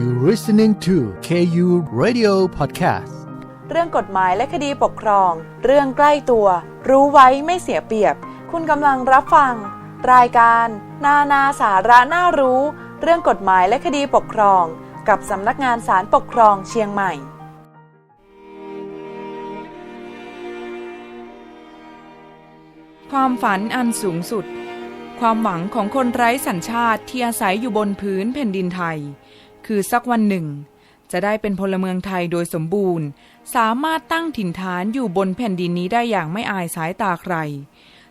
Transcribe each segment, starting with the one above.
You listening to KU Radio Podcast เรื่องกฎหมายและคดีปกครอง เรื่องใกล้ตัว รู้ไว้ไม่เสียเปรียบ คุณกำลังรับฟัง รายการ นานาสาระน่ารู้ เรื่องกฎหมายและคดีปกครอง กับสำนักงานศาลปกครองเชียงใหม่ความฝันอันสูงสุด ความหวังของคนไร้สัญชาติที่อาศัยอยู่บนพื้นแผ่นดินไทย คือสักวันหนึ่ง จะได้เป็นพลเมืองไทยโดยสมบูรณ์ สามารถตั้งถิ่นฐานอยู่บนแผ่นดินนี้ได้อย่างไม่อายสายตาใคร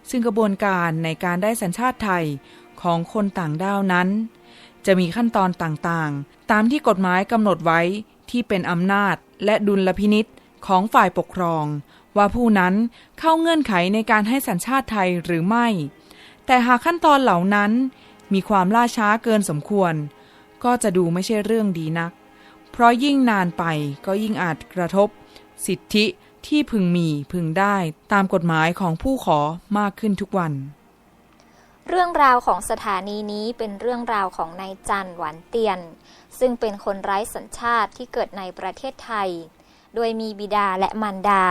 ซึ่งกระบวนการในการได้สัญชาติไทยของคนต่างด้าวนั้น จะมีขั้นตอนต่างๆ ตามที่กฎหมายกำหนดไว้ที่เป็นอำนาจและดุลพินิษของฝ่ายปกครอง ว่าผู้นั้นเข้าเงื่อนไขในการให้สัญชาติไทยหรือไม่ แต่หากขั้นตอนเหล่านั้นมีความล่าช้าเกินสมควร ก็จะดูไม่ใช่เรื่องดีนัก เพราะยิ่งนานไปก็ยิ่งอาจกระทบ สิทธิที่พึงมีพึงได้ตามกฎหมายของผู้ขอมากขึ้นทุกวัน เรื่องราวของสถานีนี้เป็นเรื่องราวของนายจันหวานเตียน ซึ่งเป็นคนไร้สัญชาติที่เกิดในประเทศไทย โดยมีบิดาและมารดา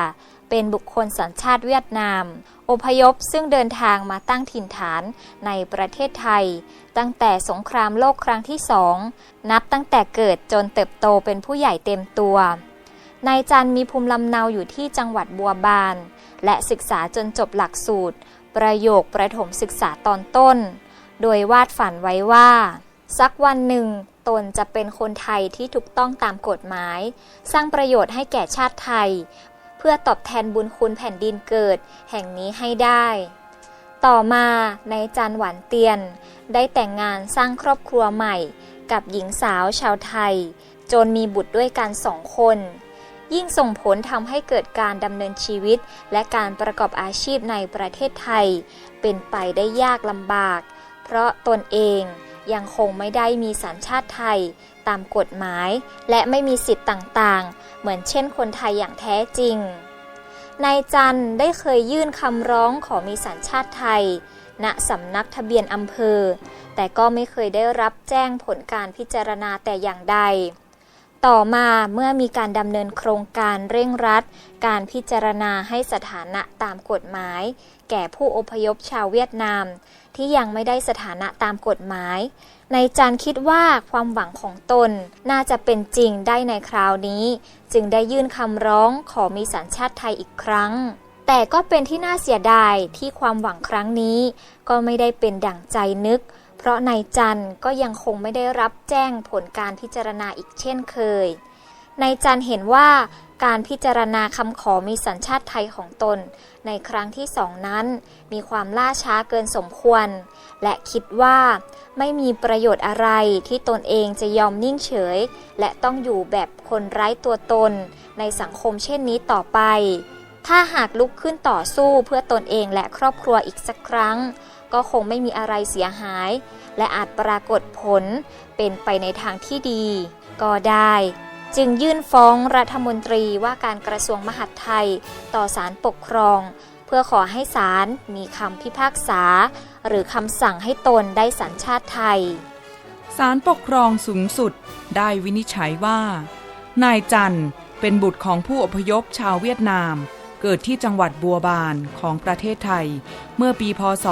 เป็นบุคคลสัญชาติเวียดนาม อพยพซึ่งเดินทางมาตั้งถิ่นฐานในประเทศไทย ตั้งแต่สงครามโลกครั้งที่สองนับตั้งแต่เกิดจนเติบโตเป็นผู้ใหญ่เต็มตัวนายจันมีภูมิลำเนาอยู่ที่จังหวัดบัวบาน และศึกษาจนจบหลักสูตร ประโยคประถมศึกษาตอนต้น โดยวาดฝันไว้ว่า สักวันหนึ่ง ตนจะเป็นคนไทยที่ถูกต้องตามกฎหมาย สร้างประโยชน์ให้แก่ชาติไทย เพื่อตอบแทนบุญคุณแผ่นดินเกิด แห่งนี้ให้ได้ ต่อมาในจันหวานเตียน ได้แต่งงานสร้างครอบครัวใหม่ กับหญิงสาวชาวไทย จนมีบุตรด้วยกันสองคน ยิ่งส่งผลทำให้เกิดการดำเนินชีวิต และการประกอบอาชีพในประเทศไทย เป็นไปได้ยากลำบาก เพราะตนเอง ยังคงไม่ได้มีสัญชาติไทยตามกฎหมาย และไม่มีสิทธิ์ต่างๆ เหมือนเช่นคนไทยอย่างแท้จริง นายจันได้เคยยื่นคำร้องขอมีสัญชาติไทย ณสำนักทะเบียนอำเภอ แต่ก็ไม่เคยได้รับแจ้งผลการพิจารณาแต่อย่างใด ต่อมาเมื่อมีการดำเนินโครงการเร่งรัด การพิจารณาให้สถานะตามกฎหมาย แก่ผู้อพยพชาวเวียดนาม ที่ยังไม่ได้สถานะตามกฎหมาย ในจันคิดว่าความหวังของตนน่าจะเป็นจริงได้ในคราวนี้ จึงได้ยื่นคำร้องขอมีสัญชาติไทยอีกครั้ง แต่ก็เป็นที่น่าเสียดายที่ความหวังครั้งนี้ ก็ไม่ได้เป็นดั่งใจนึกเราะนายจันก็ยังคงไม่ได้รับแจ้งผลการพิจารณาอีกเช่นเคยนายจันเห็นว่าการพิจารณาคำขอมีสัญชาติไทยของตน ในครั้งที่สองนั้น มีความล่าช้าเกินสมควร และคิดว่า ไม่มีประโยชน์อะไรที่ตนเองจะยอมนิ่งเฉย และต้องอยู่แบบคนไร้ตัวตน ในสังคมเช่นนี้ต่อไป ถ้าหากลุกขึ้นต่อสู้เพื่อตนเองและครอบครัวอีกสักครั้ง ก็คงไม่มีอะไรเสียหาย และอาจปรากฏผลเป็นไปในทางที่ดี ก็ได้ จึงยื่นฟ้องรัฐมนตรีว่าการกระทรวงมหาดไทย ต่อศาลปกครอง เพื่อขอให้ศาลมีคำพิพากษา หรือคำสั่งให้ตนได้สัญชาติไทยศาลปกครองสูงสุดได้วินิจฉัยว่า นายจันเป็นบุตรของผู้อพยพชาวเวียดนาม เกิดที่จังหวัดบัวบานของประเทศไทย เมื่อปีพศ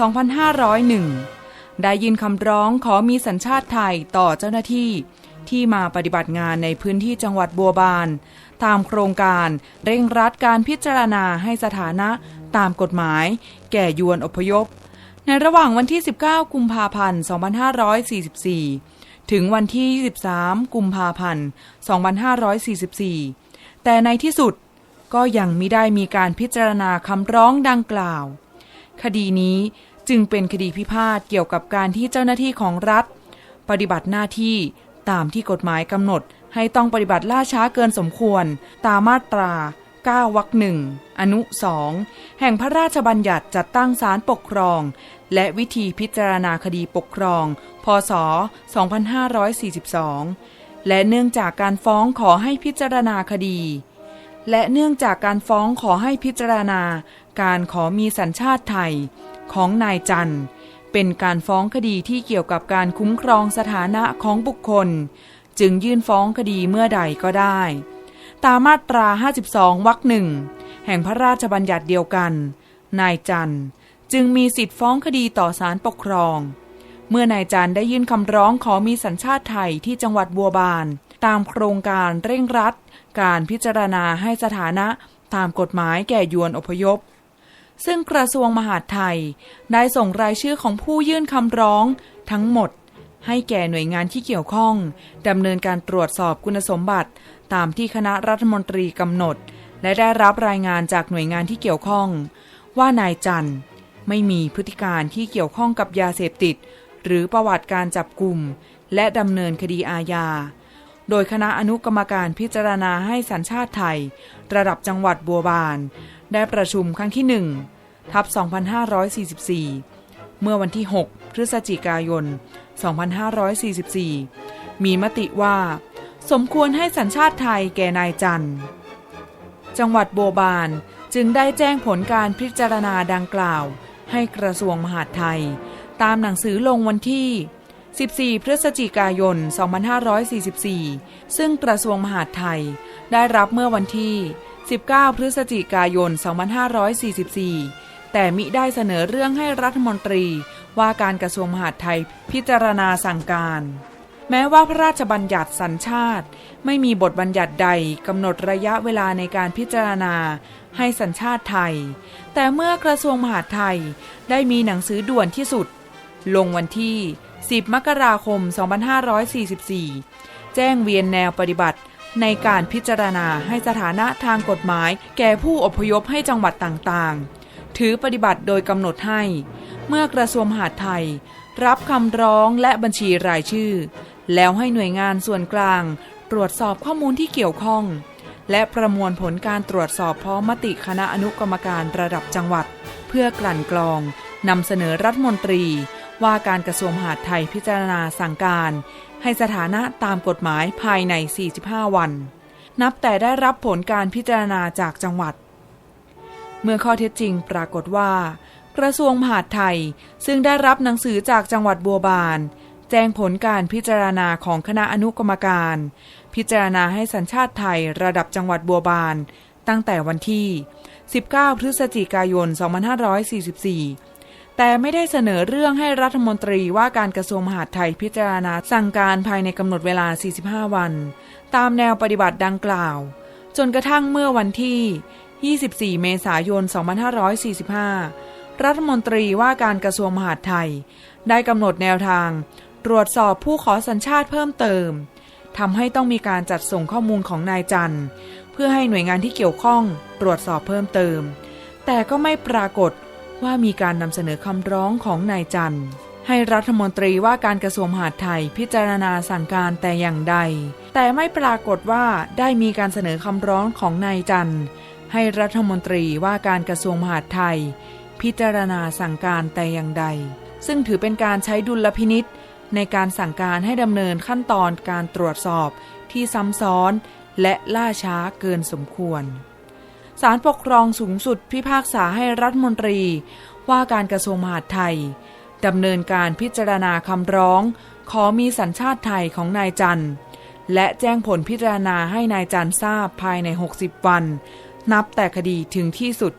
2501 ได้ยินคำร้องขอมีสัญชาติไทยต่อเจ้าหน้าที่ ที่มาปฏิบัติงานในพื้นที่จังหวัดบัวบาน ตามโครงการเร่งรัดการพิจารณาให้สถานะตามกฎหมาย แก่ยวนอพยพ ในระหว่างวันที่ 19 กุมภาพันธ์ 2544 ถึงวันที่ 23 กุมภาพันธ์ 2544 แต่ในที่สุดก็ยังไมิได้มีการพิจารณาคำร้องดังกล่าว คดีนี้จึงเป็นคดีพิพาทเกี่ยวกับการที่เจ้าหน้าที่ของรัฐ ปฏิบัติหน้าที่ตามที่กฎหมายกำหนด ให้ต้องปฏิบัติล่าช้าเกินสมควร ตามมาตรา 9วรรคหนึ่งอนุ 2 แห่งพระราชบัญญัติจัดตั้งศาลปกครอง และวิธีพิจารณาคดีปกครอง พศ 2542 และเนื่องจากการฟ้องขอให้พิจารณาคดี และเนื่องจากการฟ้องขอให้พิจารณา การขอมีสัญชาติไทย ของนายจันทร์ เป็นการฟ้องคดีที่เกี่ยวกับการคุ้มครองสถานะของบุคคล จึงยื่นฟ้องคดีเมื่อใดก็ได้ ตามมาตรา 52 วรรคหนึ่งแห่งพระราชบัญญัติเดียวกัน นายจันทร์จึงมีสิทธิ์ฟ้องคดีต่อศาลปกครอง เมื่อนายจันได้ยื่นคำร้องขอมีสัญชาติไทยที่จังหวัดบัวบาน ตามโครงการเร่งรัด การพิจารณาให้สถานะตามกฎหมายแก่ยวนอพยพ ซึ่งกระทรวงมหาดไทย ได้ส่งรายชื่อของผู้ยื่นคำร้อง ทั้งหมด ให้แก่หน่วยงานที่เกี่ยวข้องดำเนินการตรวจสอบคุณสมบัติ ตามที่คณะรัฐมนตรีกำหนด และได้รับรายงานจากหน่วยงานที่เกี่ยวข้อง ว่านายจันไม่มีพฤติการที่เกี่ยวข้องกับยาเสพติด หรือประวัติการจับกลุ่มและดำเนินคดีอาญา โดยคณะอนุกรรมการพิจารณาให้สัญชาติไทย ระดับจังหวัดบัวบาน ได้ประชุมครั้งที่ 1 ทับ 2544 เมื่อวันที่ 6 พฤศจิกายน 2544 มีมติว่า สมควรให้สัญชาติไทยแก่นายจันทร์ จังหวัดบัวบานจึงได้แจ้งผลการพิจารณาดังกล่าว ให้กระทรวงมหาดไทย ตามหนังสือลงวันที่ 14 พฤศจิกายน 2544 ซึ่งกระทรวงมหาดไทย ได้รับเมื่อวันที่ 19 พฤศจิกายน 2544 แต่มิได้เสนอเรื่องให้รัฐมนตรีว่าการกระทรวงมหาดไทยพิจารณาสั่งการ แม้ว่าพระราชบัญญัติสัญชาติ ไม่มีบทบัญญัติใดกำหนดระยะเวลาในการพิจารณาให้สัญชาติไทย แต่เมื่อกระทรวงมหาดไทยได้มีหนังสือด่วนที่สุด ลงวันที่ 10 มกราคม 2544 แจ้งเวียนแนวปฏิบัติ ในการพิจารณาให้สถานะทางกฎหมาย แก่ผู้อพยพให้จังหวัดต่างๆ ถือปฏิบัติโดยกำหนดให้ เมื่อกระทรวงมหาดไทย รับคำร้องและบัญชีรายชื่อ แล้วให้หน่วยงานส่วนกลาง ตรวจสอบข้อมูลที่เกี่ยวข้อง และประมวลผลการตรวจสอบพร้อมมติคณะอนุกรรมการระดับจังหวัด เพื่อกลั่นกรองนำเสนอรัฐมนตรี ว่าการกระทรวงมหาดไทยพิจารณาสั่งการ ให้สถานะตามกฎหมายภายใน 45 วัน นับแต่ได้รับผลการพิจารณาจากจังหวัด เมื่อข้อเท็จจริงปรากฏว่า กระทรวงมหาดไทยซึ่งได้รับหนังสือจากจังหวัดบัวบาน แจ้งผลการพิจารณาของคณะอนุกรรมการ พิจารณาให้สัญชาติไทยระดับจังหวัดบัวบาน ตั้งแต่วันที่ 19 พฤศจิกายน 2544 แต่ไม่ได้เสนอเรื่องให้รัฐมนตรีว่าการกระทรวงมหาดไทยพิจารณาสั่งการภายในกำหนดเวลา 45 วัน ตามแนวปฏิบัติดังกล่าว จนกระทั่งเมื่อวันที่ 24 เมษายน 2545 รัฐมนตรีว่าการกระทรวงมหาดไทย ได้กำหนดแนวทาง ตรวจสอบผู้ขอสัญชาติเพิ่มเติมทำให้ต้องมีการจัดส่งข้อมูลของนายจันทร์ เพื่อให้หน่วยงานที่เกี่ยวข้องตรวจสอบเพิ่มเติม แต่ก็ไม่ปรากฏ ว่ามีการนำเสนอคำร้องของนายจันทร์ให้รัฐมนตรีว่าการกระทรวงมหาดไทยพิจารณาสั่งการแต่อย่างใด แต่ไม่ปรากฏว่าได้มีการเสนอคำร้องของนายจันทร์ให้รัฐมนตรีว่าการกระทรวงมหาดไทย พิจารณาสั่งการแต่อย่างใด ซึ่งถือเป็นการใช้ดุลพินิษในการสั่งการให้ดำเนินขั้นตอนการตรวจสอบที่ซ้ำซ้อนและล่าช้าเกินสมควร ศาลปกครองสูงสุดพิพากษาให้รัฐมนตรี ว่าการกระทรวงมหาดไทยดำเนินการพิจารณาคำร้อง ขอมีสัญชาติไทยของนายจันทร์ และแจ้งผลพิจารณาให้นายจันทร์ทราบภายใน 60 วัน นับแต่คดีถึงที่สุด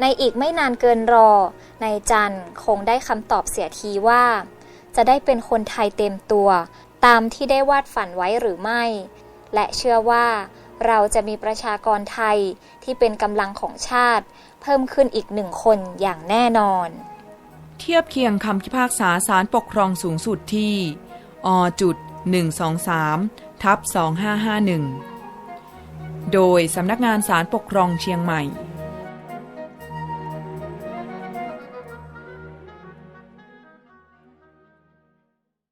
ในอีกไม่นานเกินรอ นายจันทร์คงได้คำตอบเสียทีว่า จะได้เป็นคนไทยเต็มตัว ตามที่ได้วาดฝันไว้หรือไม่ และเชื่อว่า เราจะมีประชากรไทยที่เป็นกำลังของชาติ เพิ่มขึ้นอีกหนึ่งคนอย่างแน่นอน เทียบเคียงคำพิพากษาศาลปกครองสูงสุดที่อจุด123ทับ2551 โดยสำนักงานศาลปกครองเชียงใหม่